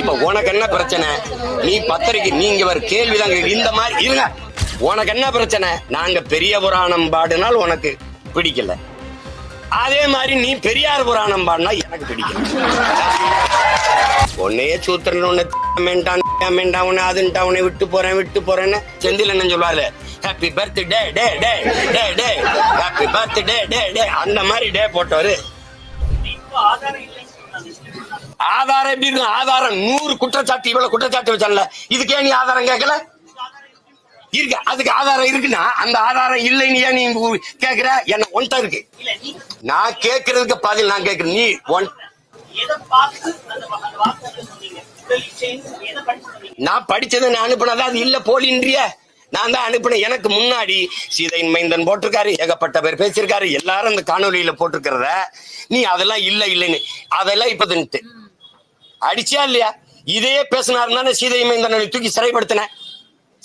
இப்ப உனக்கு என்ன பிரச்சனை? நீ பத்திரிக்கை நீங்க ஒரு கேள்விதான் இந்த மாதிரி இருங்க. உனக்கு என்ன பிரச்சனை? நாங்க பெரிய புராணம் பாடினால் உனக்கு பிடிக்கல. அதே மாதிரி நீ பெரியார் புராணம் பாடினா எனக்கு பிடிக்கல. உன்னையே சூத்திரன் உன்னை மெண்டான் மெண்டான் உன்னை அதுன்ட்டா உன்னை விட்டு போறேன் விட்டு போறேன்னு செந்தில் என்ன சொல்லுவாரு. Happy birthday day day day day happy birthday day day அந்த மாதிரி டே போட்டவரு. ஆதாரம் ஆதாரம் எப்படி இருக்கும்? ஆதாரம் நூறு குற்றச்சாட்டு இவ்வளவு குற்றச்சாட்டு வச்சான்ல. இதுக்கே நீ ஆதாரம் கேட்கல? இருக்கு. அதுக்கு ஆதாரம் இருக்குன்னா அந்த ஆதாரம் இல்லைன்னு ஏன் நீ கேக்குற என்ன ஒன்ட்ட இருக்கு. நான் கேக்குறதுக்கு பதில் நான் கேக்குறேன் நீ ஒன் நான் படிச்சதை நான் அனுப்பினதா? அது இல்ல போலின்றிய. நான் தான் அனுப்பினேன். எனக்கு முன்னாடி சீதையின் மைந்தன் போட்டிருக்காரு ஏகப்பட்ட பேர் பேசியிருக்காரு எல்லாரும் அந்த காணொலியில போட்டிருக்கிறத. நீ அதெல்லாம் இல்ல இல்லைன்னு. அதெல்லாம் இப்ப தின்ட்டு அடிச்சியா இல்லையா? இதே பேசினாருன்னு தானே சீதை மைந்தனை தூக்கி சிறைப்படுத்தினேன்.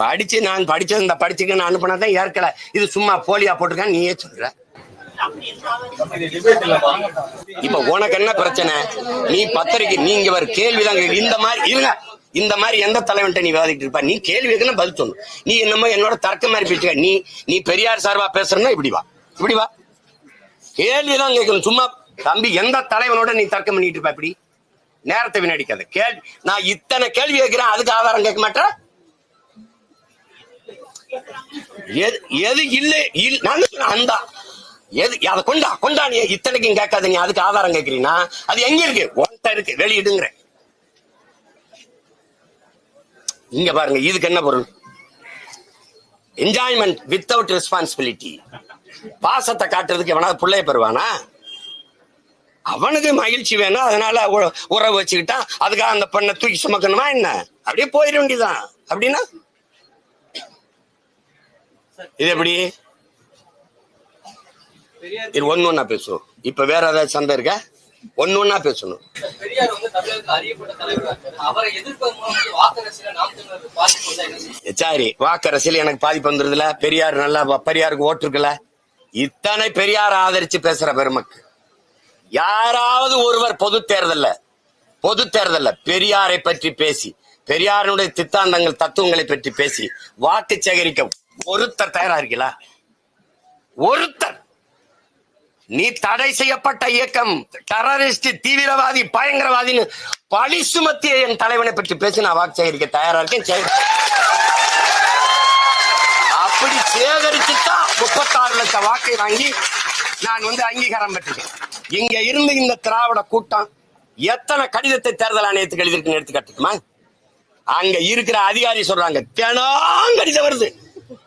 படிச்சு நான் படிச்சது இந்த படிச்சுக்க நான் அனுப்பினதான் ஏற்கல. இது சும்மா போலியா போட்டிருக்கேன் நீயே சொல்ற. இப்ப உனக்கு என்ன பிரச்சனை? நீ பத்திரிக்கை நீங்க ஒரு கேள்விதான் இந்த மாதிரி இருங்க. இந்த மாதிரி எந்த தலைவன்ட்ட நீ வாதிட்டு இருப்ப? நீ கேள்வி கேட்கணும் பதில் சொல்லணும். நீ என்னமோ என்னோட தர்க்க மாதிரி பேசுக நீ நீ பெரியார் சார்பா பேசுறன்னா இப்படி வா. இப்படி வா. கேள்விதான் கேட்கணும். சும்மா தம்பி எந்த தலைவனோட நீ தர்க்கம் பண்ணிட்டு இருப்ப இப்படி? நேரத்தை வினடிக்காத கேள்வி நான் இத்தனை கேள்வி கேட்கிறேன் அதுக்கு ஆதாரம் கேட்க மாட்டேன். எது எது இல்ல நான் அந்த எது அதை கொண்டா கொண்டா நீ இத்தனைக்கும் கேட்காத நீ அதுக்கு ஆதாரம் கேட்கறீங்கன்னா அது எங்க இருக்கு? ஒன்ட்ட இருக்கு வெளியிடுங்கிற இங்க பாருங்க இதுக்கு என்ன பொருள்? என்ஜாய்மெண்ட் வித்தவுட் ரெஸ்பான்சிபிலிட்டி பாசத்தை காட்டுறதுக்கு எவனா பிள்ளைய பெறுவானா? அவனுக்கு மகிழ்ச்சி வேணும் அதனால உறவு வச்சுக்கிட்டான் அதுக்காக அந்த பெண்ணை தூக்கி சுமக்கணுமா என்ன? அப்படியே போயிட வேண்டியதுதான். அப்படின்னா இது எப்படி? இது ஒண்ணு ஒண்ணா பேசுவோம் இப்ப வேற ஏதாவது சண்டை இருக்கா? ஒண்ணு ஒண்ணா பேசணும். சரி வாக்கரசியல் எனக்கு பாதிப்பு வந்துருதுல. பெரியார் நல்லா பெரியாருக்கு ஓட்டு இருக்குல்ல. இத்தனை பெரியார் ஆதரிச்சு பேசுற பெருமக்கு யாராவது ஒருவர் பொது தேர்தல்ல பொது தேர்தல்ல பெரியாரை பற்றி பேசி பெரியாருடைய சித்தாந்தங்கள் தத்துவங்களை பற்றி பேசி வாக்கு சேகரிக்க ஒருத்தர் தயாரா இருக்கீங்களா ஒருத்தர். நீ தடை செய்யப்பட்ட இயக்கம் டெரரிஸ்ட் தீவிரவாதி பயங்கரவாதின்னு பழி சுமத்திய என் தலைவனை பற்றி பேசி நான் வாக்கு சேகரிக்க தயாரா இருக்கேன். சேகரி- அப்படி சேகரிச்சுதான் முப்பத்தாறு லட்சம் வாக்கை வாங்கி நான் வந்து அங்கீகாரம் பெற்றிருக்கேன். இங்க இருந்து இந்த திராவிட கூட்டம் எத்தனை கடிதத்தை தேர்தல் ஆணையத்துக்கு எழுதிருக்குன்னு எடுத்து கட்டுமா அங்க இருக்கிற அதிகாரி சொல்றாங்க தினம் கடிதம் வருது.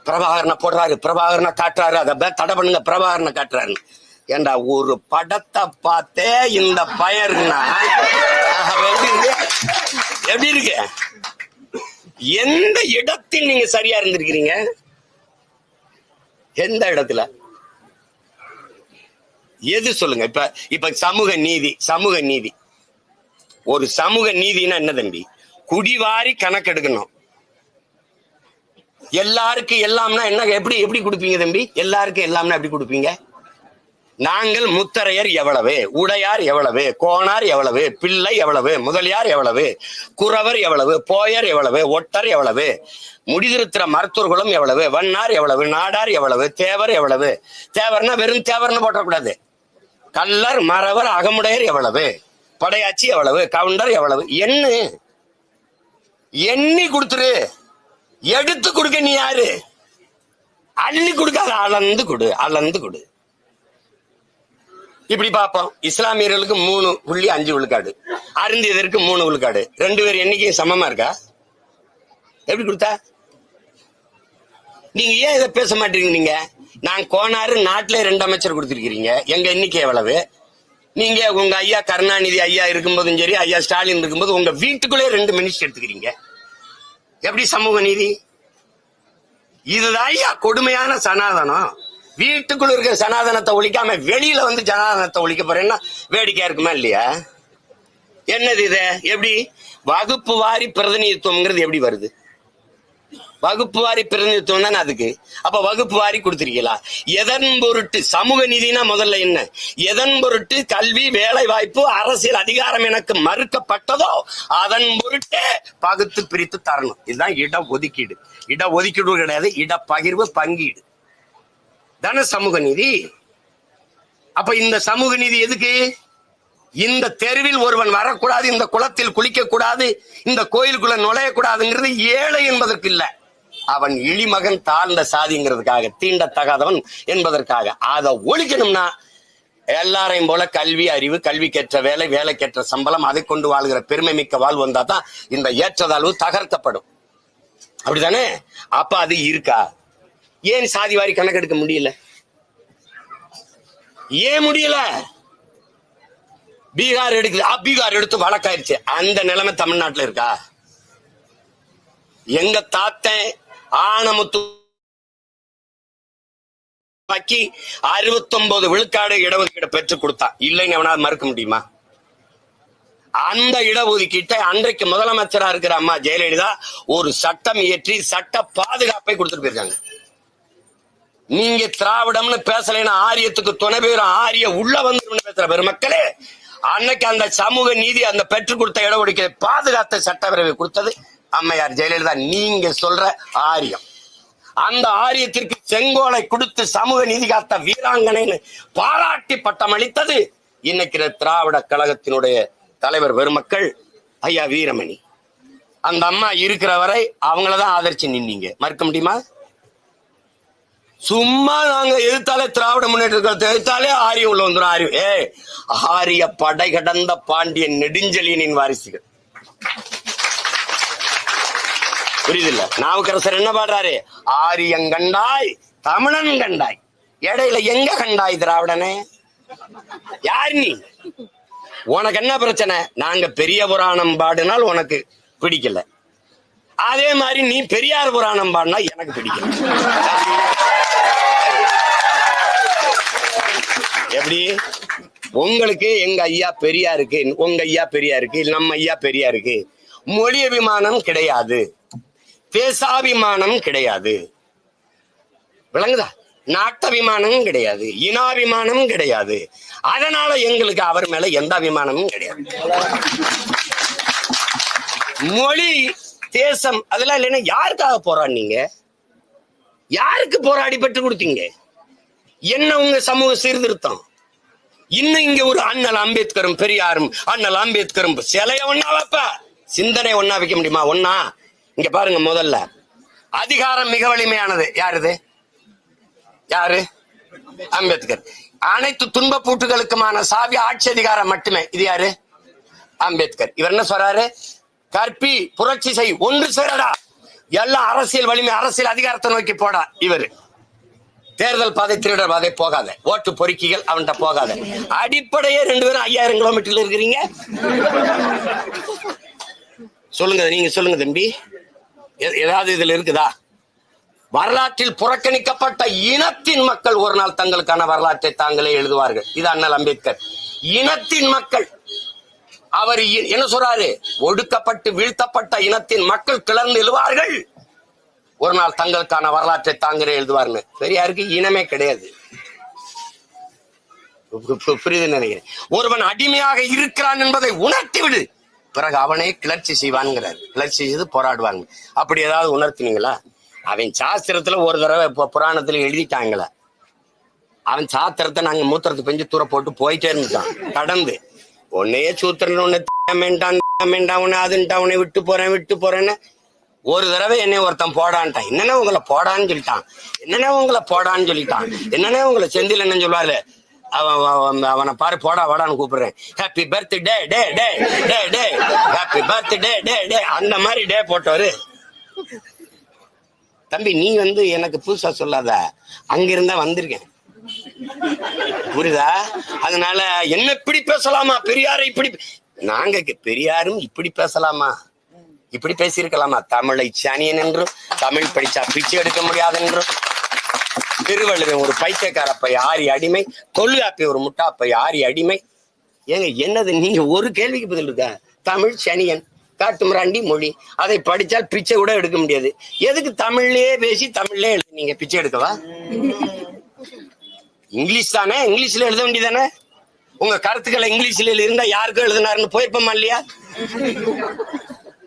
பிரபாகரனை போடுறாரு பிரபாகரனை காட்டுறாரு அதை தடை பண்ணுங்க பிரபாகரனை காட்டுறாரு. ஏண்டா ஒரு படத்தை பார்த்தே இந்த பயர்னா? எப்படி இருக்கு? எப்படி இருக்கு? எந்த இடத்தில் நீங்க சரியா இருந்திருக்கிறீங்க? எந்த இடத்துல? எது சொல்லுங்க இப்ப இப்ப சமூக நீதி சமூக நீதி. ஒரு சமூக நீதினா என்ன தம்பி? குடிவாரி கணக்கெடுக்கணும். எல்லாருக்கும் எல்லாம்னா என்ன? எப்படி எப்படி கொடுப்பீங்க தம்பி? எல்லாருக்கும் எல்லாம்னா எப்படி கொடுப்பீங்க? நாங்கள் முத்தரையர் எவ்வளவு உடையார் எவ்வளவு கோணார் எவ்வளவு பிள்ளை எவ்வளவு முதலியார் எவ்வளவு குறவர் எவ்வளவு போயர் எவ்வளவு ஒட்டர் எவ்வளவு முடிதிருத்திர மருத்துவர்களும் எவ்வளவு வண்ணார் எவ்வளவு நாடார் எவ்வளவு தேவர் எவ்வளவு. தேவர்னா வெறும் தேவர்னு போட்டக்கூடாது. கல்லர் மறவர் அகமுடையர் எவ்வளவு படையாச்சி எவ்வளவு கவுண்டர் எவ்வளவு எண்ணு. எண்ணி கொடுத்துரு. எடுத்து கொடுக்க நீ யாரு? அள்ளி கொடுக்காத அளந்து கொடு அளந்து கொடு. இப்படி பார்ப்போம். இஸ்லாமியர்களுக்கு மூணு புள்ளி அஞ்சு விழுக்காடு. அருந்தியதற்கு மூணு விழுக்காடு. ரெண்டு பேர் எண்ணிக்கையும் சமமா இருக்கா? எப்படி கொடுத்தா? நீங்க ஏன் இதை பேச மாட்டீங்க நீங்க? நான் கோனாறு நாட்டிலே ரெண்டு அமைச்சர் கொடுத்துருக்கிறீங்க. எங்க எண்ணிக்கை எவ்வளவு? நீங்க உங்க ஐயா கருணாநிதி ஐயா இருக்கும்போதும் சரி ஐயா ஸ்டாலின் இருக்கும்போது உங்க வீட்டுக்குள்ளே ரெண்டு மினிஸ்டர் எடுத்துக்கிறீங்க. எப்படி சமூக நீதி? இதுதான் ஐயா கொடுமையான சனாதனம். வீட்டுக்குள்ள இருக்கிற சனாதனத்தை ஒழிக்காம வெளியில வந்து சனாதனத்தை ஒழிக்க போறேன்னா வேடிக்கையா இருக்குமா இல்லையா? என்னது இது? எப்படி? வகுப்பு வாரி பிரதிநிதித்துவம்ங்கிறது எப்படி வருது? வகுப்பு வாரி பிரதிநிதித்துவம் தானே அதுக்கு? அப்ப வகுப்பு வாரி கொடுத்துருக்கீங்களா? எதன் பொருட்டு? சமூக நீதினா முதல்ல என்ன? எதன் பொருட்டு? கல்வி வேலை வாய்ப்பு அரசியல் அதிகாரம் எனக்கு மறுக்கப்பட்டதோ அதன் பொருட்டே பகுத்து பிரித்து தரணும். இதுதான் இட ஒதுக்கீடு இட ஒதுக்கீடு கிடையாது இட பகிர்வு பங்கீடு. தானே சமூக நீதி? அப்ப இந்த சமூக நீதி எதுக்கு? இந்த தெருவில் ஒருவன் வரக்கூடாது இந்த குளத்தில் குளிக்க கூடாது இந்த கோயிலுக்குள்ள நுழையக்கூடாதுங்கிறது ஏழை என்பதற்கு இல்லை. அவன் இழிமகன் தாழ்ந்த சாதிங்கிறதுக்காக தீண்டத்தகாதவன் என்பதற்காக. அதை ஒழிக்கணும்னா எல்லாரையும் போல கல்வி அறிவு கல்வி கேற்ற வேலை வேலைக்கேற்ற சம்பளம் அதை கொண்டு வாழ்கிற பெருமை மிக்க வாழ்வு வந்தா தான் இந்த ஏற்றதாழ்வு தகர்க்கப்படும். அப்படிதானே அப்ப அது இருக்கா? ஏன் சாதி வாரி கணக்கெடுக்க முடியல? ஏன் முடியல? பீகார் எடுக்குது. பீகார் எடுத்து வழக்காயிருச்சு. அந்த நிலைமை தமிழ்நாட்டுல இருக்கா? எங்க தாத்தன் ஆனமுத்து அறுபத்தி ஒன்பது விழுக்காடு இடஒதுக்கீடு பெற்றுக் கொடுத்தா. இல்லைன்னு அவனால மறுக்க முடியுமா? அந்த இடஒதுக்கீட்டை அன்றைக்கு முதலமைச்சரா இருக்கிற அம்மா ஜெயலலிதா ஒரு சட்டம் இயற்றி சட்ட பாதுகாப்பை கொடுத்துட்டு போயிருக்காங்க. நீங்க திராவிடம்னு பேசலைன்னா ஆரியத்துக்கு துணை பேரும் ஆரிய உள்ள வந்து பேசுற பெருமக்களே அன்னைக்கு அந்த சமூக நீதி அந்த பெற்றுக் கொடுத்த இடஒதுக்கீடு பாதுகாத்த சட்டப்பேரவை கொடுத்தது. அம்மையார் ஜெயலலிதா நீங்க சொல்ற ஆரியம். அந்த ஆரியத்திற்கு செங்கோலை கொடுத்து சமூக நீதி காத்த வீராங்கனைன்னு பாராட்டி பட்டம் அளித்தது இன்னைக்கு திராவிட கழகத்தினுடைய தலைவர் பெருமக்கள் ஐயா வீரமணி. அந்த அம்மா இருக்கிற வரை அவங்களதான் ஆதரிச்சு நின்னீங்க. மறுக்க முடியுமா? சும்மா நாங்க எதிர்த்தாலே திராவிட முன்னேற்றத்தை எதிர்த்தாலே ஆரியம் உள்ள வந்துடும் ஆரியம். ஏ ஆரிய படை கடந்த பாண்டியன் நெடுஞ்செழியனின் வாரிசுகள். புரியுதில்ல? நாவுக்கரசர் என்ன பாடுறாரு? ஆரியங் கண்டாய் தமிழன் கண்டாய். இடையில எங்க கண்டாய் திராவிடனே? யார் நீ? உனக்கு என்ன பிரச்சனை? நாங்க பெரிய புராணம் பாடினால் உனக்கு பிடிக்கல. அதே மாதிரி நீ பெரியார் புராணம் பாடினா எனக்கு பிடிக்கல. எப்படி? உங்களுக்கு எங்க ஐயா பெரியாருக்கு உங்க ஐயா பெரியா இருக்கு நம்ம ஐயா பெரியாருக்கு மொழி அபிமானம் கிடையாது. தேசாபிமானம் கிடையாது. விளங்குதா? நாட்டபிமானம் கிடையாது. இனாபிமானம் கிடையாது. அதனால எங்களுக்கு அவர் மேல எந்த அபிமானமும் கிடையாது. மொழி தேசம் அதெல்லாம் இல்லைன்னா யாருக்காக போராடினீங்க? யாருக்கு போராடி பெற்று கொடுத்தீங்க? என்ன உங்க சமூக சீர்திருத்தம்? இன்னும் இங்க ஒரு அண்ணல் அம்பேத்கரும் பெரியாரும் அண்ணல் அம்பேத்கரும் சிலைய ஒன்னா வைப்ப. சிந்தனை ஒன்னா வைக்க முடியுமா? ஒன்னா இங்க பாருங்க முதல்ல. அதிகாரம் மிக வலிமையானது. யாருது? யாரு? அம்பேத்கர். அனைத்து துன்ப பூட்டுகளுக்குமான சாவி ஆட்சி அதிகாரம் மட்டுமே. இது யாரு? அம்பேத்கர். இவர் என்ன சொல்றாரு? கற்பி புரட்சி செய் ஒன்று சேரடா. எல்லாம் அரசியல் வலிமை அரசியல் அதிகாரத்தை நோக்கி போடா இவரு. தேர்தல் பாதை திருடர் பாதை போகாத. ஓட்டு பொறுக்கிகள் அவன்கிட்ட போகாத. அடிப்படையே ரெண்டு பேரும் ஐயாயிரம் கிலோமீட்டர்ல இருக்கிறீங்க. சொல்லுங்க நீங்க சொல்லுங்க தம்பி. ஏதாவது இதுல இருக்குதா? வரலாற்றில் புறக்கணிக்கப்பட்ட இனத்தின் மக்கள் ஒரு நாள் தங்களுக்கான வரலாற்றை தாங்களே எழுதுவார்கள். இது அண்ணல் அம்பேத்கர். இனத்தின் மக்கள். அவர் என்ன சொல்றாரு? ஒடுக்கப்பட்டு வீழ்த்தப்பட்ட இனத்தின் மக்கள் கிளர்ந்து எழுவார்கள். ஒரு நாள் தங்களுக்கான வரலாற்றை தாங்களே எழுதுவார்னு பெரியாருக்கு இனமே கிடையாது. பு- புரியுது நினைக்கிறேன். ஒருவன் அடிமையாக இருக்கிறான் என்பதை உணர்த்தி விடு பிறகு அவனே கிளர்ச்சி செய்வான்ங்கிறார். கிளர்ச்சி செய்து போராடுவாங்க அப்படி ஏதாவது உணர்த்தினீங்களா? அவன் சாஸ்திரத்துல ஒரு தடவை இப்போ புராணத்துல எழுதிட்டாங்களே? அவன் சாத்திரத்தை நாங்க மூத்திரத்தை பெஞ்சு தூர போட்டு போயிட்டே இருந்துட்டான். கடந்து. உன்னையே சூத்திரன் உன்னை வேண்டான் வேண்டாம் உன்னை அதுன்ட்டான் உன்னை விட்டு போறேன் விட்டு போறேன்னு ஒரு தடவை என்னை ஒருத்தன் போடான்ட்டான். என்னன்னா உங்களை போடான்னு சொல்லிட்டான். என்னன்னா உங்களை போடான்னு சொல்லிட்டான். என்னன்னா உங்களை செந்தில் என்ன சொல்லுவாரு அவன் அவனை பாரு போடா வாடான்னு கூப்பிடுறேன். Happy birthday day day day day happy birthday day day அந்த மாதிரி டே போட்டவரு. தம்பி நீ வந்து எனக்கு புதுசா சொல்லாத. அங்கிருந்தா வந்திருக்கேன். புரியுதா? அதனால என்ன இப்படி பேசலாமா? பெரியாரை இப்படி நாங்க கே- பெரியாரும் இப்படி பேசலாமா? இப்படி பேசியிருக்கலாமா? தமிழை சனியன் என்றும் தமிழ் படிச்சா பிச்சை எடுக்க முடியாது என்றும் திருவள்ளுவன் ஒரு பைத்தியக்காரப்பை ஆரி அடிமை. தொல்காப்பி ஒரு முட்டாப்பை ஆரி அடிமை. ஏங்க என்னது நீங்க ஒரு கேள்விக்கு பதில் இருக்க? தமிழ் சனியன் காட்டுமிராண்டி மொழி. அதை படிச்சால் பிச்சை கூட எடுக்க முடியாது. எதுக்கு தமிழ்லயே பேசி தமிழ்லயே எழுது நீங்க பிச்சை எடுக்கவா? இங்கிலீஷ் தானே? இங்கிலீஷ்ல எழுத வேண்டியதானே? உங்க கருத்துக்களை இங்கிலீஷ்ல இருந்தா யாருக்கும் எழுதினாருன்னு போயிருப்போமா இல்லையா?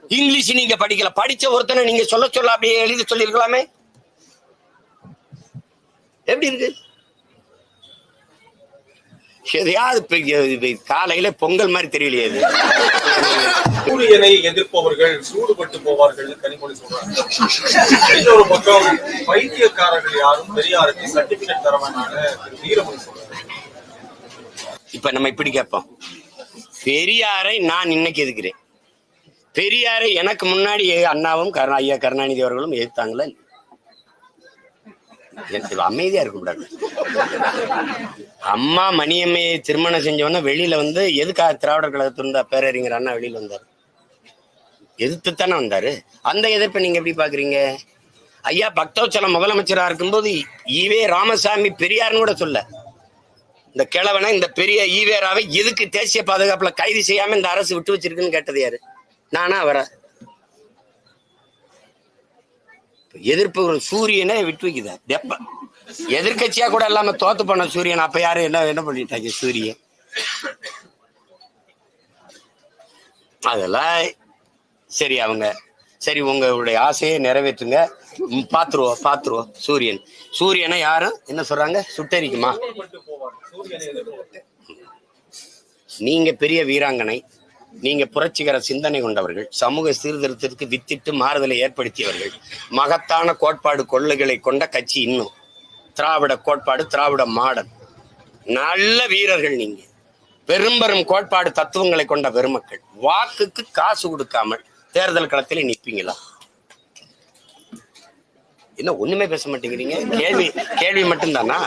இங்கிலீஷ் நீங்க படிக்கல. படிச்ச ஒருத்தனை நீங்க சொல்ல சொல்ல அப்படியே எழுதி சொல்லிருக்கலாமே எப்படி இருக்கு? எதையாவது காலையில பொங்கல் மாதிரி தெரியலையே சூரியனை எதிர்ப்பவர்கள் சூடுபட்டு போவார்கள் கனிமொழி சொல்றாங்க. இன்னொரு பக்கம் பைத்தியக்காரர்கள் யாரும் பெரியாருக்கு சர்டிபிகேட் தர திரு வீரமணி சொல்றாரு இப்ப நம்ம இப்படி கேட்போம். பெரியாரை நான் இன்னைக்கு எதுக்குறேன்? பெரியாரை எனக்கு முன்னாடி அண்ணாவும் கருணா ஐயா கருணாநிதி அவர்களும் எதிர்த்தாங்களா அமைதியா இருக்க கூடாது அம்மா மணியம்மையை திருமணம் செஞ்சவொடனே வெளியில வந்து எதுக்காக திராவிடர் கழகத்திலிருந்த பேரறிஞர் அண்ணா வெளியில வந்தாரு? எதிர்த்து தானே வந்தாரு? அந்த எதிர்ப்பை நீங்க எப்படி பாக்குறீங்க ஐயா பக்தவச்சலம் முதலமைச்சரா இருக்கும்போது ஈவே ராமசாமி பெரியார்னு கூட சொல்ல. இந்த கிழவனை இந்த பெரிய ஈவேராவை எதுக்கு தேசிய பாதுகாப்புல கைது செய்யாம இந்த அரசு விட்டு வச்சிருக்குன்னு கேட்டது யாரு? நானா அவரா? எதிர்ப்பு சூரியனே விட்டு வைக்குதா. தெப்ப. எதிர்க்கட்சியா கூட இல்லாம தோத்து போன சூரியன். அப்ப யாரு என்ன என்ன பண்ணிட்டாங்க சூரியன்? அதெல்லாம் சரி அவங்க. சரி உங்களுடைய ஆசையை நிறைவேற்றுங்க. பாத்துருவோம் பாத்துருவோம். சூரியன். சூரியனை யாரும் என்ன சொல்றாங்க? சுட்டரிக்குமா? நீங்க பெரிய வீராங்கனை. நீங்க புரட்சிகர சிந்தனை கொண்டவர்கள் சமூக சீர்திருத்தத்திற்கு வித்திட்டு மாறுதலை ஏற்படுத்தியவர்கள். மகத்தான கோட்பாடு கொள்ளுகளை கொண்ட கட்சி இன்னும். திராவிட கோட்பாடு திராவிட மாடல். நல்ல வீரர்கள் நீங்க. பெரும்பெரும் கோட்பாடு தத்துவங்களை கொண்ட பெருமக்கள். வாக்குக்கு காசு கொடுக்காமல் தேர்தல் களத்தில் நிற்பீங்களா? என்ன ஒண்ணுமே பேச மாட்டேங்கிறீங்க? கேள்வி கேள்வி மட்டும்தானா?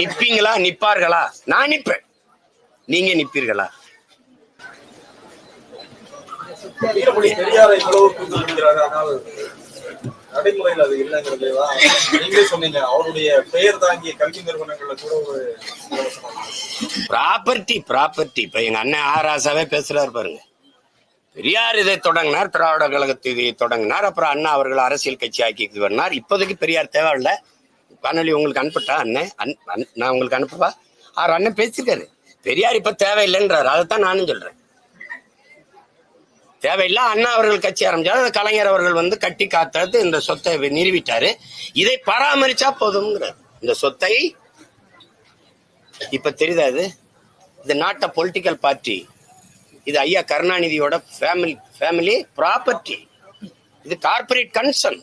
நிப்பீங்களா நிப்பார்களா நான் நிப்பேன் நீங்க நிப்பீர்களா வீரமணி பெரியாரை இவ்வளவு புரிஞ்சுக்கிறாரு ஆனால் நடைமுறையில் அது இல்லைங்கிறது தான் நீங்களே சொன்னீங்க அவருடைய பெயர் தாங்கிய கல்வி நிறுவனங்கள்ல கூட ஒரு ப்ராப்பர்ட்டி ப்ராப்பர்ட்டி இப்ப எங்க அண்ணன் ஆராசாவே பேசுறாரு பாருங்க. பெரியார் இதை தொடங்கினார் திராவிட கழகத்தை இதை தொடங்கினார். அப்புறம் அண்ணா அவர்கள் அரசியல் கட்சி ஆக்கி வந்தார். இப்போதைக்கு பெரியார் தேவையில்லை. காணொலி உங்களுக்கு அனுப்பிட்டா அண்ணன் அன்- நான் உங்களுக்கு அனுப்பவா? அவர் அண்ணன் பேசியிருக்காரு. பெரியார் இப்ப தேவையில்லைன்றாரு. அதைத்தான் நானும் சொல்றேன். தேவையில்லை. அண்ணா அவர்கள் கட்சி ஆரம்பிச்சாரு. கலைஞர் அவர்கள் வந்து கட்டி காத்தது இந்த சொத்தை நிறுவிட்டாரு இதை பராமரிச்சா போதும்ங்கிறார். இந்த சொத்தை இப்ப தெரியுதா இது? இது நாட்டை பொலிட்டிக்கல் பார்ட்டி இது ஐயா கருணாநிதியோட ஃபேமிலி ஃபேமிலி ப்ராப்பர்ட்டி இது கார்ப்பரேட் கன்சர்ன்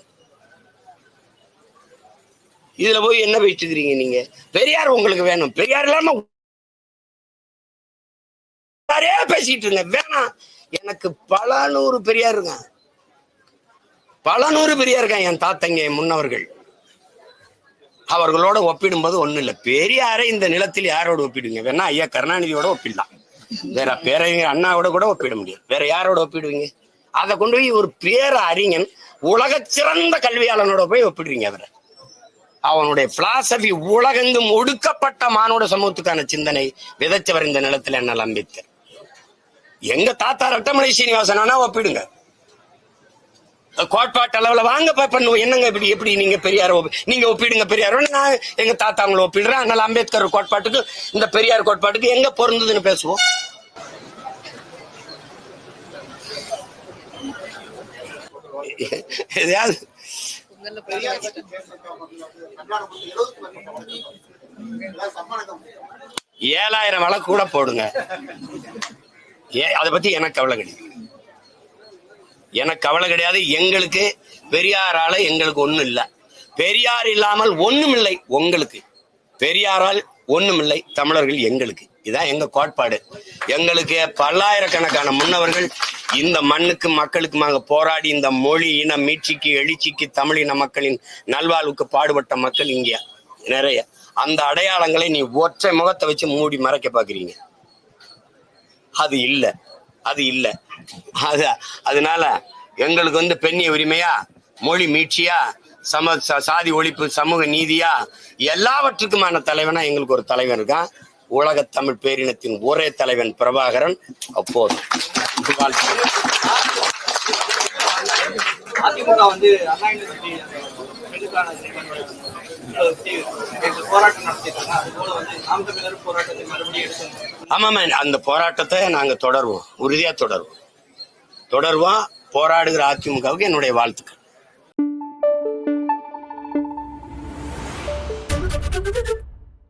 இதுல போய் என்ன பேசிக்கிறீங்க நீங்க? பெரியார் உங்களுக்கு வேணும். பெரியார் இல்லாம பேசிட்டு இருங்க வேணாம். எனக்கு பல நூறு பெரியார் இருக்கான் பல நூறு பெரியார் இருக்கான் என் தாத்தங்க முன்னவர்கள். அவர்களோட ஒப்பிடும்போது ஒன்றும் இல்ல. பெரியாரை இந்த நிலத்தில் யாரோட ஒப்பிடுவீங்க? வேணா ஐயா கருணாநிதியோட ஒப்பிடலாம். வேற பேரறிஞர் அண்ணாவோட கூட ஒப்பிட முடியும் வேற யாரோட ஒப்பிடுவீங்க? அதை கொண்டு போய் ஒரு பேர அறிஞன் உலக சிறந்த கல்வியாளனோட போய் ஒப்பிடுறீங்க அவரை. அவனுடைய பிலாசபி உலகெங்கும் ஒடுக்கப்பட்ட மானுட சமூகத்துக்கான சிந்தனை விதைச்சவர் இந்த நிலத்துல என்ன அம்பேத்கர் எங்க தாத்தா ரட்டமலை சீனிவாசனா ஒப்பிடுங்க கோட்பாட்டு அளவுல வாங்க பண்ணுவோம் என்னங்க இப்படி எப்படி நீங்க பெரியார் நீங்க ஒப்பிடுங்க பெரியார். நான் எங்க தாத்தா அவங்களை ஒப்பிடுறேன். அதனால அம்பேத்கர் கோட்பாட்டுக்கு இந்த பெரியார் கோட்பாட்டுக்கு எங்க பொருந்ததுன்னு பேசுவோம். எதையாவது ஏழாயிரம் வழக்கு கூட போடுங்க. ஏ அதை பத்தி எனக்கு கவலை கிடையாது. எனக்கு கவலை கிடையாது. எங்களுக்கு பெரியாரால எங்களுக்கு ஒண்ணும் இல்லை. பெரியார் இல்லாமல் ஒண்ணும் இல்லை உங்களுக்கு. பெரியாரால் ஒண்ணும் இல்லை தமிழர்கள் எங்களுக்கு. இதான் எங்க கோட்பாடு. எங்களுக்கு பல்லாயிரக்கணக்கான முன்னவர்கள் இந்த மண்ணுக்கு மக்களுக்குமாக போராடி இந்த மொழி இன மீட்சிக்கு எழுச்சிக்கு தமிழின மக்களின் நல்வாழ்வுக்கு பாடுபட்ட மக்கள் இங்கே நிறைய. அந்த அடையாளங்களை நீ ஒற்றை முகத்தை வச்சு மூடி மறைக்க பாக்குறீங்க அது இல்லை. அது இல்லை. அது அதனால எங்களுக்கு வந்து பெண்ணிய உரிமையா மொழி மீட்சியா சம சாதி ஒழிப்பு சமூக நீதியா எல்லாவற்றுக்குமான தலைவனா எங்களுக்கு ஒரு தலைவன் இருக்கான். உலக தமிழ் பேரினத்தின் ஒரே தலைவன் பிரபாகரன். அப்போது அதிமுக வந்து அண்ணா யூனிவர்சிட்டி ஆமாம் அந்த போராட்டத்தை நாங்கள் தொடருவோம். உறுதியாக தொடருவோம். தொடருவோம் போராடுகிற அதிமுகவுக்கு என்னுடைய வாழ்த்துக்கள்.